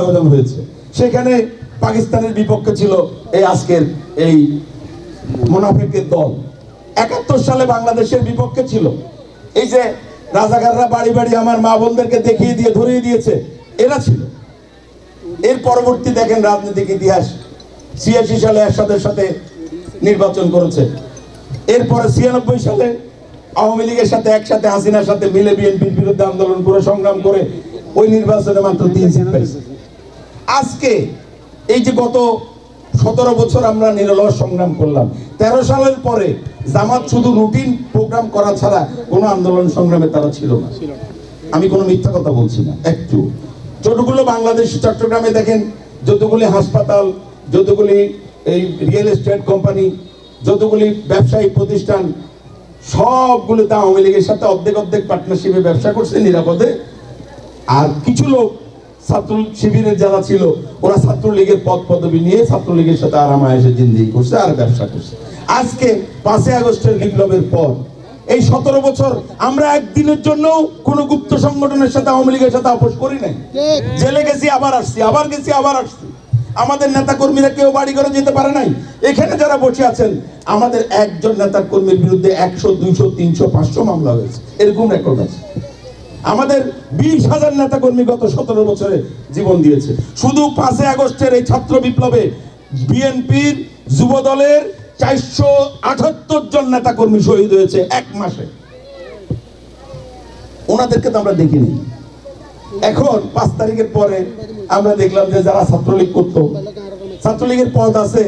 আয়োজন হয়েছে। সেখানে পাকিস্তানের বিপক্ষে ছিল এই আজকের এই মোনাফেকের দল। একাত্তর সালে বাংলাদেশের বিপক্ষে ছিল। এই যে রাজাকাররা বাড়ি বাড়ি আমার মা বোনদেরকে দেখিয়ে দিয়ে, ধরিয়ে দিয়েছে, এরা ছিল। এর পরবর্তী দেখেন রাজনৈতিক ইতিহাস। ছিয়াশি সালে এরশাদের সাথে নির্বাচন করেছে। এরপরে ছিয়ানব্বই সালে আওয়ামী লীগের সাথে একসাথে হাসিনার সাথে মিলে বিএনপির বিরুদ্ধে আন্দোলন করে, সংগ্রাম করে, ওই নির্বাচনে মাত্র তিন সিট পেয়েছে। আজকে এই যে গত সতেরো বছর আমরা নিরলস সংগ্রাম করলাম, তেরো সালের পরে জামাত শুধু রুটিন প্রোগ্রাম করা ছাড়া কোনো আন্দোলন সংগ্রামে তারা ছিল না। আমি কোনো মিথ্যা কথা বলছি না, একটু। যতগুলো বাংলাদেশ চট্টগ্রামে দেখেন, যতগুলি হাসপাতাল, যতগুলি এই রিয়েল এস্টেট কোম্পানি, যতগুলি ব্যবসায়ী প্রতিষ্ঠান, সবগুলোতে আওয়ামী লীগের সাথে অর্ধেক অর্ধেক পার্টনারশিপে ব্যবসা করছে নিরাপদে। আর কিছু লোক ছাত্র শিবিরের যারা ছিল ওরা ছাত্রলীগের পদ পদবি নিয়ে ছাত্রলীগের সাথে আরামায়েসে জিন্দিগি করছে আর ব্যবসা করছে। আজকে পাঁচই আগস্টের বিপ্লবের পর এই সতেরো বছর আমরা একদিনের জন্য কোন গুপ্ত সংগঠনের সাথে আওয়ামী লীগের সাথে আপোষ করি নাই। জেলে গেছি আবার আসছি আবার গেছি আবার আসছি। আমাদের নেতা কর্মীরা কেউ বাড়ি করে যেতে পারে নাই। এখানে যারা বসে আছেন আমাদের একজন নেতা কর্মীর বিরুদ্ধে একশো দুইশো তিনশো পাঁচশো মামলা হয়েছে। এরকম রেকর্ড আছে। আমাদের বিশ হাজার নেতা কর্মী গত সতেরো বছরে জীবন দিয়েছে। শুধু পাঁচই আগস্টের এই ছাত্র বিপ্লবে বিএনপির যুব দলের চারশো আটাত্তর জন নেতা কর্মী শহীদ হয়েছে এক মাসে। ওনাদেরকে তো আমরা দেখিনি। এখন পাঁচ তারিখের পরে আমরা দেখলাম যে যারা ছাত্রলীগ করতো, ছাত্রলীগের পদ আছে,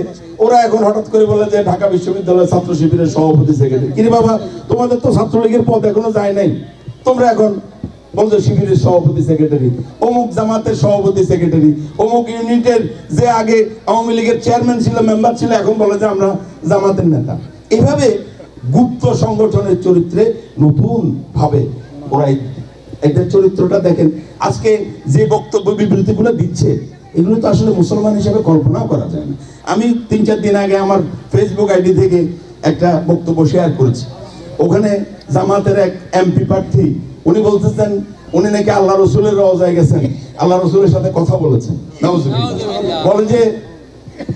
ওরা এখন হঠাৎ করে বলে যে ঢাকা বিশ্ববিদ্যালয়ের ছাত্র শিবিরের সভাপতি সেক্রেটারি কিরে বাবা, তোমাদের তো ছাত্রলীগের পদ এখনও যায় নাই। তোমরা এখন বলছো শিবিরের সভাপতি সেক্রেটারি, অমুক জামাতের সভাপতি সেক্রেটারি, অমুক ইউনিটের যে আগে আওয়ামী লীগের চেয়ারম্যান ছিল, মেম্বার ছিল, এখন বলে যে আমরা জামাতের নেতা। এভাবে গুপ্ত সংগঠনের চরিত্রে নতুন ভাবে ওরা এই- এদের চরিত্রটা দেখেন। আজকে যে বক্তব্য বিবৃতিগুলো দিচ্ছে, এগুলো তো আসলে মুসলমান হিসেবে কল্পনাও করা যায় না। আমি তিন চার দিন আগে আমার ফেসবুক আইডি থেকে একটা বক্তব্য শেয়ার করেছি। ওখানে জামাতের এক এমপি প্রার্থী উনি বলতেছেন উনি নাকি আল্লাহ রসুলের রওজায় গেছেন। আল্লাহ রসুলের সাথে কথা বলেছেন। বলেন যে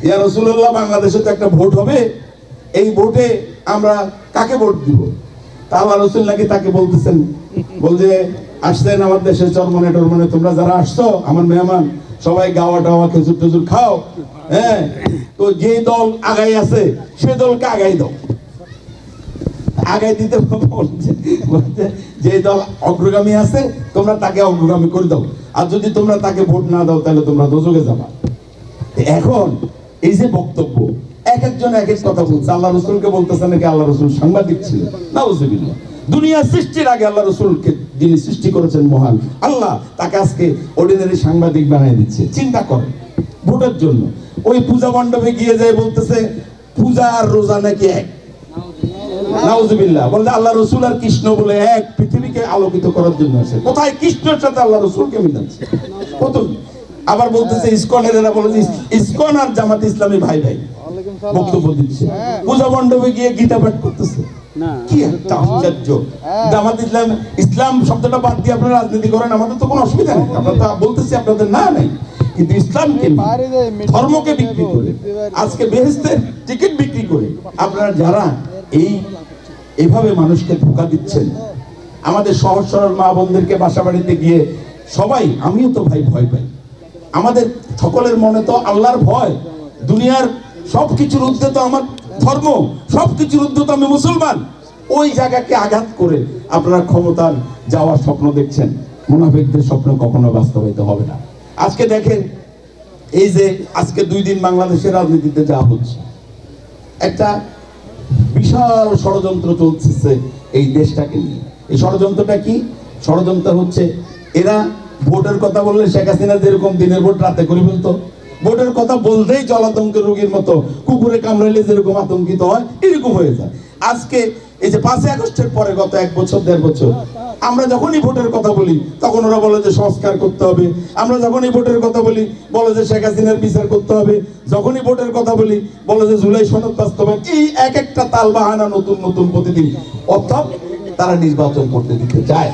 ইয়া রসুল্লাহ বাংলাদেশে তো একটা ভোট হবে। এই ভোটে আমরা কাকে ভোট দিব? তা আল্লাহ রসুল নাকি তাকে বলতেছেন বলছে আসছেন আমার দেশের চরমনে টরমনে তোমরা যারা আসছো আমার মেহমান সবাই গাওয়া টাওয়া খেজুর টেজুর খাও হ্যাঁ? তো যে দল আগাই আছে সে দলকে আগাই দাও। আগাই দিতে বলছে। যে দল অগ্রগামী আছে, তোমরা তাকে অগ্রগামী করে দাও। আর যদি তোমরা তাকে ভোট না দাও, তাহলে তোমরা দোজকে যাবা। এখন এই যে বক্তব্য, এক একজন এক এক কথা বলছে। আল্লাহ রসুলকে বলতেছে নাকি আল্লাহ রসুল সাংবাদিক ছিলেন? নাউজুবিল্লাহ। দুনিয়া সৃষ্টির আগে আল্লাহ রসুলকে যিনি সৃষ্টি করেছেন মহান, আল্লাহ তাকে আজকে অর্ডিনারি সাংবাদিক বানিয়ে দিচ্ছে। চিন্তা করেন ভোটের জন্য। ওই পূজা মণ্ডপে গিয়ে যায় বলতেছে, পূজা আর রোজা নাকি এক? নাউজুবিল্লাহ বলতে আল্লাহ রসুল আর কৃষ্ণ বলে এক পৃথিবীকে আলোকিত করার জন্য আছে। কোথায় কৃষ্ণের সাথে আল্লাহ রসুলকে মিলাচ্ছে কত আবার বলতেছে ইসকনের এরা বলে ইসকন আর জামাত ইসলামী ভাই ভাই। বক্তব্য দিচ্ছে। পূজা মণ্ডপে গিয়ে গীতা পাঠ করতেছে। কি একটা আশ্চর্য। জামাত ইসলাম ইসলাম শব্দটা বাদ দিয়ে আপনারা রাজনীতি করেন আমাদের তো কোনো অসুবিধা নেই। আমরা তো বলতেছি আপনাদের না নাই। কিন্তু ইসলামকে ধর্মকে বিক্রি করে আজকে বেহেস্তের টিকিট বিক্রি করে আপনারা যারা এই এভাবে মানুষকে ধোকা দিচ্ছেন। আমাদের সহজ সরল মা বোনদেরকে বাসা বাড়িতে গিয়ে সবাই, আমিও তো ভাই ভয় পাই। আমাদের সকলের মনে তো আল্লাহর ভয়। দুনিয়ার সব কিছুর ঊর্ধ্বে তো আমার ধর্ম সব কিছুর ঊর্ধ্বে তো আমি মুসলমান। ওই জায়গাকে আঘাত করে আপনারা ক্ষমতার যাওয়ার স্বপ্ন দেখছেন। মুনাফিকদের স্বপ্ন কখনো বাস্তবায়িত হবে না। আজকে দেখেন, এই যে আজকে দুই দিন বাংলাদেশের রাজনীতিতে যা হচ্ছে। একটা বিশাল ষড়যন্ত্র চলছে এই দেশটাকে নিয়ে। এই ষড়যন্ত্রটা কি? ষড়যন্ত্র হচ্ছে এরা ভোটের কথা বললে শেখ হাসিনা যেরকম দিনের ভোট রাতে করে ফেলতো। ভোটের কথা বলতেই জলাতঙ্কের রোগীর মতো কুকুরে কামড়াইলে যেরকম আতঙ্কিত হয়, এরকম হয়ে যায়। আজকে এই যে পাঁচই আগস্টের পরে গত এক বছর, দেড় বছর, আমরা যখনই ভোটের কথা বলি, তখন ওরা বলে যে সংস্কার করতে হবে। আমরা যখনই ভোটের কথা বলি, বলে যে শেখ হাসিনার বিচার করতে হবে। যখনই ভোটের কথা বলি, বলে যে জুলাই সনদ বাস্তবায়ন, এই এক একটা তাল বাহানা নতুন নতুন প্রতিদিন। অর্থাৎ তারা নির্বাচন করতে দিতে চায়